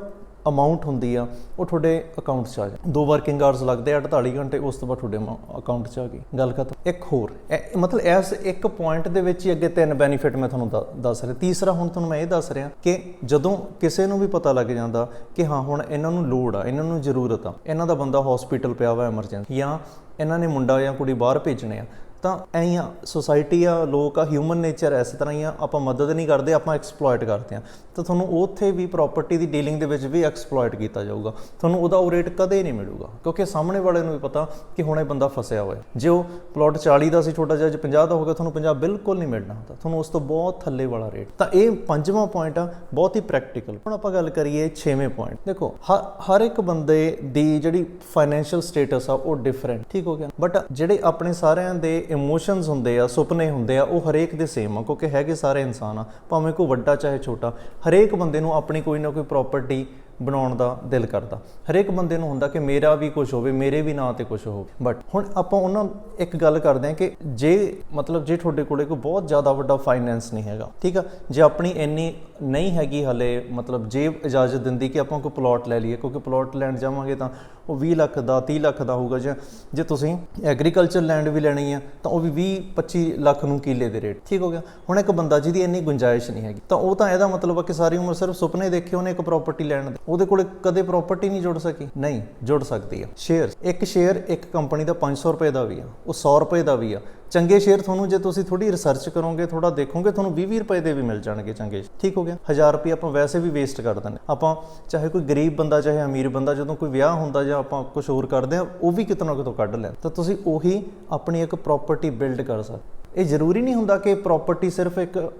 ਅਮਾਉਂਟ ਹੁੰਦੀ ਆ, ਉਹ ਤੁਹਾਡੇ ਅਕਾਊਂਟ 'ਚ ਆ ਜਾ ਦੋ ਵਰਕਿੰਗ ਆਵਰਸ ਲੱਗਦੇ ਆ 48 ਘੰਟੇ, ਉਸ ਤੋਂ ਬਾਅਦ ਤੁਹਾਡੇ ਅਕਾਊਂਟ 'ਚ ਆ ਗਈ। ਗੱਲ ਖਤਮ। ਇੱਕ ਹੋਰ ਮਤਲਬ ਇਸ ਇੱਕ ਪੁਆਇੰਟ ਦੇ ਵਿੱਚ ਹੀ ਅੱਗੇ ਤਿੰਨ ਬੈਨੀਫਿਟ ਮੈਂ ਤੁਹਾਨੂੰ ਦੱਸ ਰਿਹਾ। ਤੀਸਰਾ ਹੁਣ ਤੁਹਾਨੂੰ ਮੈਂ ਇਹ ਦੱਸ ਰਿਹਾ ਕਿ ਜਦੋਂ ਕਿਸੇ ਨੂੰ ਵੀ ਪਤਾ ਲੱਗ ਜਾਂਦਾ ਕਿ ਹਾਂ, ਹੁਣ ਇਹਨਾਂ ਨੂੰ ਲੋੜ ਆ, ਇਹਨਾਂ ਨੂੰ ਜ਼ਰੂਰਤ ਆ, ਇਹਨਾਂ ਦਾ ਬੰਦਾ ਹਸਪੀਟਲ ਪਿਆ ਵਾ ਐਮਰਜੈਂਸੀ ਜਾਂ ਇਹਨਾਂ ਨੇ ਮੁੰਡਾ ਜਾਂ ਕੁੜੀ ਬਾਹਰ ਭੇਜਣੇ ਆ ਤਾਂ ਐਂ ਹੀ ਆ ਸੋਸਾਇਟੀ ਆ, ਲੋਕ ਆ ਹਿਊਮਨ ਨੇਚਰ ਇਸ ਤਰ੍ਹਾਂ ਹੀ ਆ, ਆਪਾਂ ਮਦਦ ਨਹੀਂ ਕਰਦੇ, ਆਪਾਂ ਐਕਸਪਲੋਇਟ ਕਰਦੇ ਆ। ਤਾਂ ਤੁਹਾਨੂੰ ਉੱਥੇ ਵੀ ਪ੍ਰਾਪਰਟੀ ਦੀ ਡੀਲਿੰਗ ਦੇ ਵਿੱਚ ਵੀ ਐਕਸਪਲੋਇਟ ਕੀਤਾ ਜਾਊਗਾ। ਤੁਹਾਨੂੰ ਉਹਦਾ ਉਹ ਰੇਟ ਕਦੇ ਨਹੀਂ ਮਿਲੂਗਾ। ਕਿਉਂਕਿ ਸਾਹਮਣੇ ਵਾਲੇ ਨੂੰ ਵੀ ਪਤਾ ਕਿ ਹੁਣ ਇਹ ਬੰਦਾ ਫਸਿਆ ਹੋਇਆ। ਜੇ ਉਹ ਪਲਾਟ 40 ਦਾ ਸੀ, ਛੋਟਾ ਜਿਹਾ, ਜੇ 50 ਦਾ ਹੋ ਗਿਆ, ਤੁਹਾਨੂੰ 50 ਬਿਲਕੁਲ ਨਹੀਂ ਮਿਲਣਾ ਹੁੰਦਾ। ਤੁਹਾਨੂੰ ਉਸ ਤੋਂ ਬਹੁਤ ਥੱਲੇ ਵਾਲਾ ਰੇਟ ਤਾਂ ਇਹ ਪੰਜਵਾਂ ਪੁਆਇੰਟ ਆ, ਬਹੁਤ ਹੀ ਪ੍ਰੈਕਟੀਕਲ ਹੁਣ ਆਪਾਂ ਗੱਲ ਕਰੀਏ ਛੇਵੇਂ ਪੁਆਇੰਟ ਦੇਖੋ, ਹ- ਹਰ ਇੱਕ ਬੰਦੇ ਦੀ ਜਿਹੜੀ ਫਾਈਨੈਂਸ਼ੀਅਲ ਸਟੇਟਸ ਆ, ਉਹ ਡਿਫਰੈਂਟ ਠੀਕ ਹੋ ਗਿਆ। ਬਟ ਜਿਹੜੇ ਆਪਣੇ ਸਾਰਿਆਂ ਦੇ ਇਮੋਸ਼ਨਸ ਹੁੰਦੇ ਆ, ਸੁਪਨੇ ਹੁੰਦੇ ਆ, ਉਹ ਹਰੇਕ ਦੇ ਸੇਮ ਆ, ਕਿਉਂਕਿ ਹੈਗੇ ਸਾਰੇ ਇਨਸਾਨ ਆ, ਭਾਵੇਂ ਕੋਈ ਵੱਡਾ ਚਾਹੇ ਛੋਟਾ, ਹਰੇਕ ਬੰਦੇ ਨੂੰ ਆਪਣੀ ਕੋਈ ਨਾ ਕੋਈ ਪ੍ਰਾਪਰਟੀ ਬਣਾਉਣ ਦਾ ਦਿਲ ਕਰਦਾ। ਹਰੇਕ ਬੰਦੇ ਨੂੰ ਹੁੰਦਾ ਕਿ ਮੇਰਾ ਵੀ ਕੁਝ ਹੋਵੇ, ਮੇਰੇ ਵੀ ਨਾਂ ਤੇ ਕੁਝ ਹੋਵੇ। ਬਟ ਹੁਣ ਆਪਾਂ ਉਹਨਾਂ ਇੱਕ ਗੱਲ ਕਰਦੇ ਹਾਂ ਕਿ ਜੇ ਮਤਲਬ ਜੇ ਤੁਹਾਡੇ ਕੋਲੇ ਕੋਈ ਬਹੁਤ ਜ਼ਿਆਦਾ ਵੱਡਾ ਫਾਈਨੈਂਸ ਨਹੀਂ ਹੈਗਾ, ਠੀਕ ਆ? ਜੇ ਆਪਣੀ ਇੰਨੀ ਨਹੀਂ ਹੈਗੀ ਹਲੇ, ਮਤਲਬ ਜੇ ਇਜਾਜ਼ਤ ਦਿੰਦੀ ਕਿ ਆਪਾਂ ਕੋਈ ਪਲਾਟ ਲੈ ਲਈਏ, ਕਿਉਂਕਿ ਪਲਾਟ ਲੈਣ ਜਾਵਾਂਗੇ ਤਾਂ ਉਹ 20 ਲੱਖ ਦਾ 30 ਲੱਖ ਦਾ ਹੋਊਗਾ ਜੇ ਜੇ ਤੁਸੀਂ ਐਗਰੀਕਲਚਰ ਲੈਂਡ ਵੀ ਲੈਣੀ ਆ, ਤਾਂ ਉਹ ਵੀ 20 25 ਲੱਖ ਨੂੰ ਕਿੱਲੇ ਦੇ ਰੇਟ ਠੀਕ ਹੋ ਗਿਆ? ਹੁਣ ਇੱਕ ਬੰਦਾ ਜਿਹਦੀ ਇੰਨੀ ਗੁੰਜਾਇਸ਼ ਨਹੀਂ ਹੈਗੀ, ਤਾਂ ਉਹ ਤਾਂ ਇਹਦਾ ਮਤਲਬ ਆ ਕਿ ਸਾਰੀ ਉਮਰ ਸਿਰਫ ਸੁਪਨੇ ਦੇਖੇ ਉਹਨੇ ਇੱਕ ਪ੍ਰਾਪਰਟੀ ਲੈਣ ਦੇ। ਉਹਦੇ ਕੋਲੇ ਕਦੇ ਪ੍ਰਾਪਰਟੀ ਨਹੀਂ ਜੁੜ ਸਕੀ। ਨਹੀਂ, ਜੁੜ ਸਕਦੀ ਆ। ਸ਼ੇਅਰ ਇੱਕ ਸ਼ੇਅਰ ਇੱਕ ਕੰਪਨੀ ਦਾ 500 ਰੁਪਏ ਦਾ ਵੀ ਆ। ਉਹ 100 ਰੁਪਏ ਦਾ ਵੀ ਆ। ਚੰਗੇ ਸ਼ੇਅਰ ਤੁਹਾਨੂੰ ਜੇ ਤੁਸੀਂ ਥੋੜੀ ਰਿਸਰਚ ਕਰੋਗੇ ਥੋੜਾ ਦੇਖੋਗੇ, ਤੁਹਾਨੂੰ 20-20 ਰੁਪਏ ਦੇ ਵੀ ਮਿਲ ਜਾਣਗੇ ਚੰਗੇ। ਠੀਕ ਹੋ ਗਿਆ? 1000 ਰੁਪਏ ਆਪਾਂ ਵੈਸੇ ਵੀ ਵੇਸਟ ਕਰ ਦਿੰਦੇ। ਆਪਾਂ ਚਾਹੇ ਕੋਈ ਗਰੀਬ ਬੰਦਾ, ਚਾਹੇ ਅਮੀਰ ਬੰਦਾ, ਜਦੋਂ ਕੋਈ ਵਿਆਹ ਹੁੰਦਾ ਜਾਂ ਆਪਾਂ ਕੁਝ ਹੋਰ ਕਰਦੇ ਆ, ਉਹ ਵੀ ਕਿਤੋਂ ਨਾ ਕਿਤੋਂ ਕੱਢ ਲੈਣ। ਤਾਂ ਤੁਸੀਂ ਉਹੀ ਆਪਣੀ ਇੱਕ ਪ੍ਰਾਪਰਟੀ ਬਿਲਡ ਕਰ ਸਕਦੇ। ਇਹ ਜ਼ਰੂਰੀ ਨਹੀਂ ਹੁੰਦਾ ਕਿ ਪ੍ਰਾਪਰਟੀ ਸਿਰਫ ਇੱਕ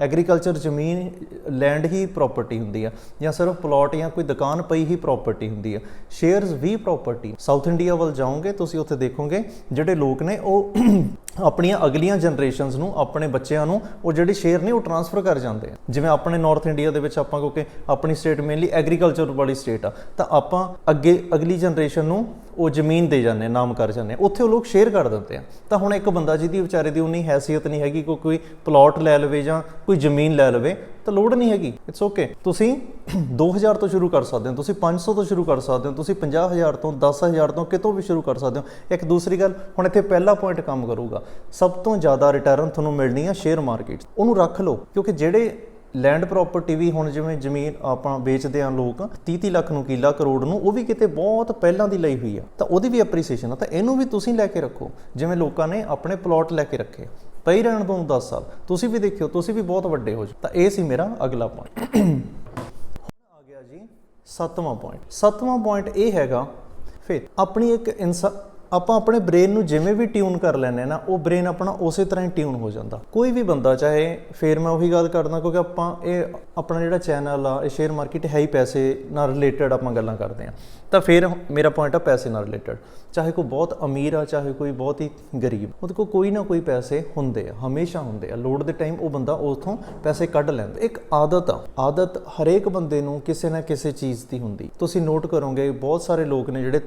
ਐਗਰੀਕਲਚਰ ਜ਼ਮੀਨ ਲੈਂਡ ਹੀ ਪ੍ਰਾਪਰਟੀ ਹੁੰਦੀ ਆ ਜਾਂ ਸਿਰਫ ਪਲਾਟ ਜਾਂ ਕੋਈ ਦੁਕਾਨ ਪਈ ਹੀ ਪ੍ਰਾਪਰਟੀ ਹੁੰਦੀ ਆ। ਸ਼ੇਅਰਸ ਵੀ ਪ੍ਰਾਪਰਟੀ ਸਾਊਥ ਇੰਡੀਆ ਵੱਲ ਜਾਓਗੇ ਤੁਸੀਂ ਉੱਥੇ ਦੇਖੋਗੇ ਜਿਹੜੇ ਲੋਕ ਨੇ ਉਹ ਆਪਣੀਆਂ ਅਗਲੀਆਂ ਜਨਰੇਸ਼ਨਸ ਨੂੰ ਆਪਣੇ ਬੱਚਿਆਂ ਨੂੰ ਉਹ ਜਿਹੜੇ ਸ਼ੇਅਰ ਨੇ ਉਹ ਟਰਾਂਸਫਰ ਕਰ ਜਾਂਦੇ ਆ। ਜਿਵੇਂ ਆਪਣੇ ਨਾਰਥ ਇੰਡੀਆ ਦੇ ਵਿੱਚ ਆਪਾਂ ਕਿਉਂਕਿ ਆਪਣੀ ਸਟੇਟ ਮੇਨਲੀ ਐਗਰੀਕਲਚਰ ਵਾਲੀ ਸਟੇਟ ਆ ਤਾਂ ਆਪਾਂ ਅੱਗੇ ਅਗਲੀ ਜਨਰੇਸ਼ਨ ਨੂੰ ਉਹ ਜ਼ਮੀਨ ਦੇ ਜਾਂਦੇ ਆ, ਨਾਮ ਕਰ ਜਾਂਦੇ ਆ। ਉੱਥੇ ਉਹ ਲੋਕ ਸ਼ੇਅਰ ਕਰ ਦਿੰਦੇ ਆ। ਤਾਂ ਹੁਣ ਇੱਕ ਬੰਦਾ ਜਿਹਦੀ ਵਿਚਾਰੇ ਦੀ ਉਨੀ ਹੈਸੀਅਤ ਨਹੀਂ ਹੈਗੀ ਕਿ ਕੋਈ ਪਲਾਟ ਲੈ ਲਵੇ ਜਾਂ ਕੋਈ ਜ਼ਮੀਨ ਲੈ ਲਵੇ, ਤਾਂ ਲੋੜ ਨਹੀਂ ਹੈਗੀ। ਇਟਸ ਓਕੇ ਤੁਸੀਂ 2000 ਤੋਂ ਸ਼ੁਰੂ ਕਰ ਸਕਦੇ ਹੋ, ਤੁਸੀਂ 500 ਤੋਂ ਸ਼ੁਰੂ ਕਰ ਸਕਦੇ ਹੋ, ਤੁਸੀਂ 50000 ਤੋਂ 10000 ਤੋਂ ਕਿਤੋਂ ਵੀ ਸ਼ੁਰੂ ਕਰ ਸਕਦੇ ਹੋ। ਇੱਕ ਦੂਸਰੀ ਗੱਲ, ਹੁਣ ਇੱਥੇ ਪਹਿਲਾ ਪੁਆਇੰਟ ਕੰਮ ਕਰੂਗਾ। ਸਭ ਤੋਂ ਜ਼ਿਆਦਾ ਰਿਟਰਨ ਤੁਹਾਨੂੰ ਮਿਲਣੀ ਆ ਸ਼ੇਅਰ ਮਾਰਕੀਟ ਉਹਨੂੰ ਰੱਖ ਲਓ, ਕਿਉਂਕਿ ਜਿਹੜੇ ਲੈਂਡ ਪ੍ਰਾਪਰਟੀ ਵੀ ਹੁਣ ਜਿਵੇਂ ਜ਼ਮੀਨ ਆਪਾਂ ਵੇਚਦੇ ਆ ਲੋਕ 30-30 ਲੱਖ ਨੂੰ ਕਿੱਲਾ ਕਰੋੜ ਨੂੰ, ਉਹ ਵੀ ਕਿਤੇ ਬਹੁਤ ਪਹਿਲਾਂ ਦੀ ਲਈ ਹੋਈ ਆ। ਤਾਂ ਉਹਦੀ ਵੀ ਐਪਰੀਸੀਏਸ਼ਨ ਆ, ਤਾਂ ਇਹਨੂੰ ਵੀ ਤੁਸੀਂ ਲੈ ਕੇ ਰੱਖੋ। ਜਿਵੇਂ ਲੋਕਾਂ ਨੇ ਆਪਣੇ ਪਲਾਟ ਲੈ ਕੇ ਰੱਖੇ। ਪਈ ਰਹਿਣ ਤੋਂ 10 ਸਾਲ। ਤੁਸੀਂ ਵੀ ਦੇਖਿਓ, ਤੁਸੀਂ ਵੀ ਬਹੁਤ ਵੱਡੇ ਹੋ ਜਾਓ। ਤਾਂ ਇਹ ਸੀ ਮੇਰਾ ਅਗਲਾ ਪੁਆਇੰਟ ਹੁਣ ਆ ਗਿਆ ਜੀ ਸੱਤਵਾਂ ਪੁਆਇੰਟ ਸੱਤਵਾਂ ਪੁਆਇੰਟ ਇਹ ਹੈਗਾ, ਫਿਰ ਆਪਣੀ ਇੱਕ ਇਨਸਾ ਆਪਾਂ ਆਪਣੇ ਬ੍ਰੇਨ ਨੂੰ ਜਿਵੇਂ ਵੀ ਟਿਊਨ ਕਰ ਲੈਂਦੇ ਆ ਨਾ, ਉਹ ਬ੍ਰੇਨ ਆਪਣਾ ਉਸੇ ਤਰ੍ਹਾਂ ਹੀ ਟਿਊਨ ਹੋ ਜਾਂਦਾ। ਕੋਈ ਵੀ ਬੰਦਾ, ਚਾਹੇ ਫੇਰ ਮੈਂ ਉਹੀ ਗੱਲ ਕਰਦਾ, ਕਿਉਂਕਿ ਆਪਾਂ ਇਹ ਆਪਣਾ ਜਿਹੜਾ ਚੈਨਲ ਆ, ਇਹ ਸ਼ੇਅਰ ਮਾਰਕੀਟ ਹੈ ਹੀ ਪੈਸੇ ਨਾਲ ਰਿਲੇਟਡ ਆਪਾਂ ਗੱਲਾਂ ਕਰਦੇ ਆ ਤਾਂ ਫਿਰ ਮੇਰਾ ਪੁਆਇੰਟ ਆ ਪੈਸੇ ਨਾਲ ਰਿਲੇਟਡ ਚਾਹੇ ਕੋਈ ਬਹੁਤ ਅਮੀਰ ਆ, ਚਾਹੇ ਕੋਈ ਬਹੁਤ ਹੀ ਗਰੀਬ, ਉਹਦੇ ਕੋਲ ਕੋਈ ਨਾ ਕੋਈ ਪੈਸੇ ਹੁੰਦੇ ਆ, ਹਮੇਸ਼ਾ ਹੁੰਦੇ ਆ। ਲੋੜ ਦੇ ਟਾਈਮ ਉਹ ਬੰਦਾ ਉਥੋਂ ਪੈਸੇ ਕੱਢ ਲੈਂਦਾ। ਇੱਕ ਆਦਤ ਆ, ਆਦਤ ਹਰੇਕ ਬੰਦੇ ਨੂੰ ਕਿਸੇ ਨਾ ਕਿਸੇ ਚੀਜ਼ ਦੀ ਹੁੰਦੀ। ਤੁਸੀਂ ਨੋਟ ਕਰੋਗੇ, ਬਹੁਤ ਸਾਰੇ ਲੋਕ ਨੇ ਜਿਹੜੇ